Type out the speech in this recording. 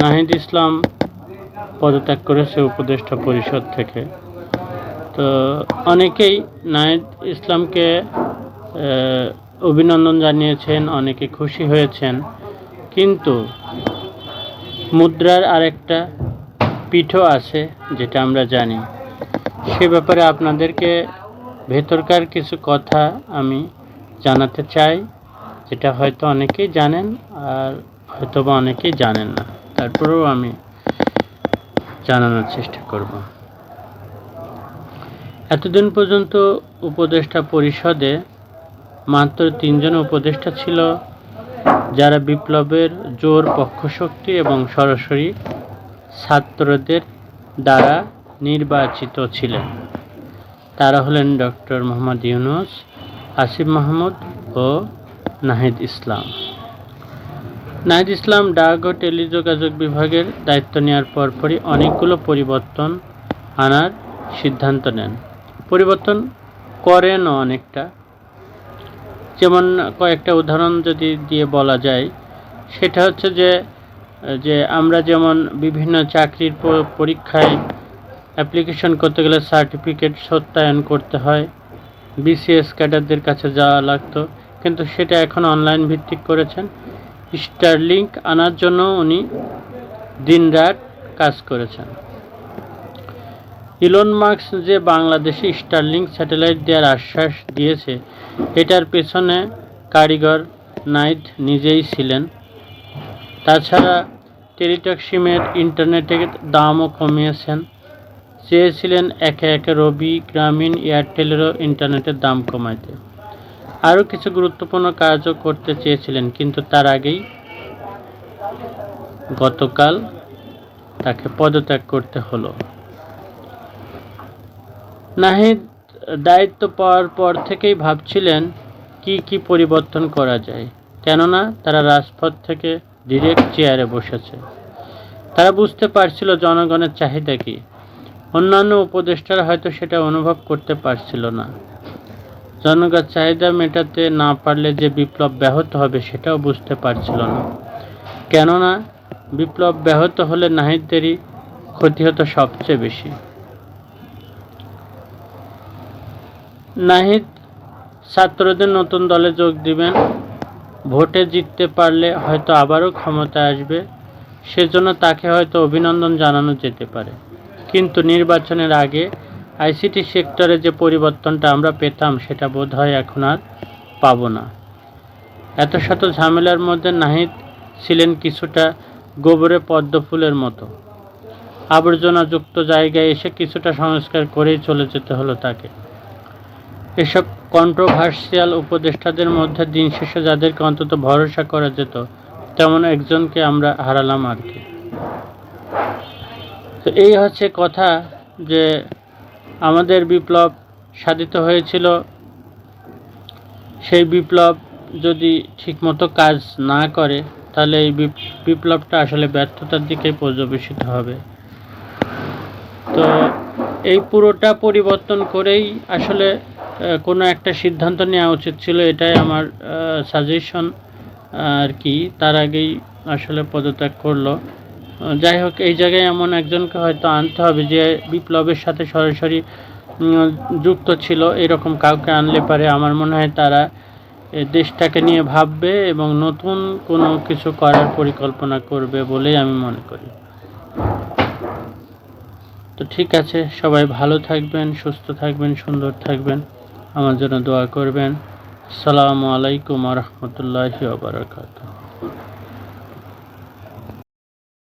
নাহিদ ইসলাম পদত্যাগ করেছে উপদেষ্টা পরিষদ থেকে। তো অনেকেই নাহিদ ইসলামকে অভিনন্দন জানিয়েছেন, অনেকে খুশি হয়েছেন। কিন্তু মুদ্রার আরেকটা পিঠও আছে, যেটা আমরা জানি। সে ব্যাপারে আপনাদেরকে ভেতরকার কিছু কথা আমি জানাতে চাই। যেটা হয়তো অনেকেই জানেন আর হয়তো বা অনেকেই জানেন না। তারপরেও আমি জানানোর চেষ্টা করব। এতদিন পর্যন্ত উপদেষ্টা পরিষদে মাত্র তিনজন উপদেষ্টা ছিল, যারা বিপ্লবের জোর পক্ষশক্তি এবং সরাসরি ছাত্রদের দ্বারা নির্বাচিত ছিলেন। তারা হলেন ডক্টর মোহাম্মদ ইউনুস, আসিফ মাহমুদ ও নাহিদ ইসলাম। নাহিদ ইসলাম ডাক ও টেলিযোগাযোগ বিভাগের দায়িত্ব নেওয়ার পরপরই অনেকগুলো পরিবর্তন আনার সিদ্ধান্ত নেন। পরিবর্তন করেনও অনেকটা। যেমন কয়েকটা উদাহরণ যদি দিয়ে বলা যায়, সেটা হচ্ছে যে যে আমরা যেমন বিভিন্ন চাকরির পরীক্ষায় অ্যাপ্লিকেশন করতে গেলে সার্টিফিকেট সত্যায়ন করতে হয়, বিসিএস ক্যাডারদের কাছে যাওয়া লাগতো কিন্তু সেটা এখন অনলাইন ভিত্তিক করেছেন। স্টারলিংক আনার জন্য উনি দিনরাত কাজ করেছেন। ইলন মার্কস যে বাংলাদেশে স্টারলিংক স্যাটেলাইট দেওয়ার আশ্বাস দিয়েছে, এটার পেছনে কারিগর নাইট নিজেই ছিলেন। তাছাড়া টেলিটক সিমের ইন্টারনেটের দামও কমিয়েছেন। চেয়েছিলেন একে একে রবি, গ্রামীণ, এয়ারটেলেরও ইন্টারনেটের দাম কমাইতে। আরও কিছু গুরুত্বপূর্ণ কাজও করতে চেয়েছিলেন, কিন্তু তার আগেই গতকাল তাকে পদত্যাগ করতে হলো। নাহিদ দায়িত্ব পাওয়ার পর থেকেই ভাবছিলেন কি কি পরিবর্তন করা যায়, কেননা তারা রাজপথ থেকে ডিরেক্ট চেয়ারে বসেছে। তারা বুঝতে পারছিল জনগণের চাহিদা কি, অন্যান্য উপদেষ্টারা হয়তো সেটা অনুভব করতে পারছিল না। জনগণ চাহিদা মেটাতে না পারলে যে বিপ্লব ব্যাহত হবে সেটাও বুঝতে পারছিল না। কেননা, বিপ্লব ব্যাহত হলে নাহিদদেরই ক্ষতি হতো সবচেয়ে বেশি। নাহিদ ছাত্রদের নতুন দলে যোগ দিবেন। ভোটে জিততে পারলে হয়তো আবারও ক্ষমতায় আসবে। সেজন্য তাকে হয়তো অভিনন্দন জানানো যেতে পারে। কিন্তু নির্বাচনের আগে আইসিটি সেক্টরে যে পরিবর্তনটা আমরা পেতাম, সেটা বোধ হয় এখন আর পাবো না। এত শত ঝামেলার মধ্যে নাহিদ ছিলেন কিছুটা গোবরে পদ্ম ফুলের মতো। আবর্জনাযুক্ত জায়গায় এসে কিছুটা সংস্কার করেই চলে যেতে হলো তাকে। এসব কন্ট্রোভার্সিয়াল উপদেষ্টাদের মধ্যে দিন শেষে যাদেরকে অন্তত ভরসা করা যেত, তেমন একজনকে আমরা হারালাম আর কি। তো এই হচ্ছে কথা যে আমাদের বিপ্লব সাধিত হয়েছিল। সেই বিপ্লব যদি ঠিকমতো কাজ না করে, তাহলে এই বিপ্লবটা আসলে ব্যর্থতার দিকে পর্যবেসিত হবে। তো এই পুরোটা পরিবর্তন করেই আসলে কোনো একটা সিদ্ধান্ত নেওয়া উচিত ছিল, এটাই আমার সাজেশন আর কি। তার আগেই আসলে পদত্যাগ করল। যাই হোক, এই জায়গায় এমন একজনকে হয়তো আনতে হবে যে বিপ্লবের সাথে সরাসরি যুক্ত ছিল। এরকম কাউকে আনলে পারে। আমার মনে হয় তারা দেশটাকে নিয়ে ভাববে এবং নতুন কোনো কিছু করার পরিকল্পনা করবে বলেই আমি মনে করি। তো ঠিক আছে, সবাই ভালো থাকবেন, সুস্থ থাকবেন, সুন্দর থাকবেন। আমার জন্য দোয়া করবেন। আসসালামু আলাইকুম রহমতুল্লাহি ওবরাকাতুহ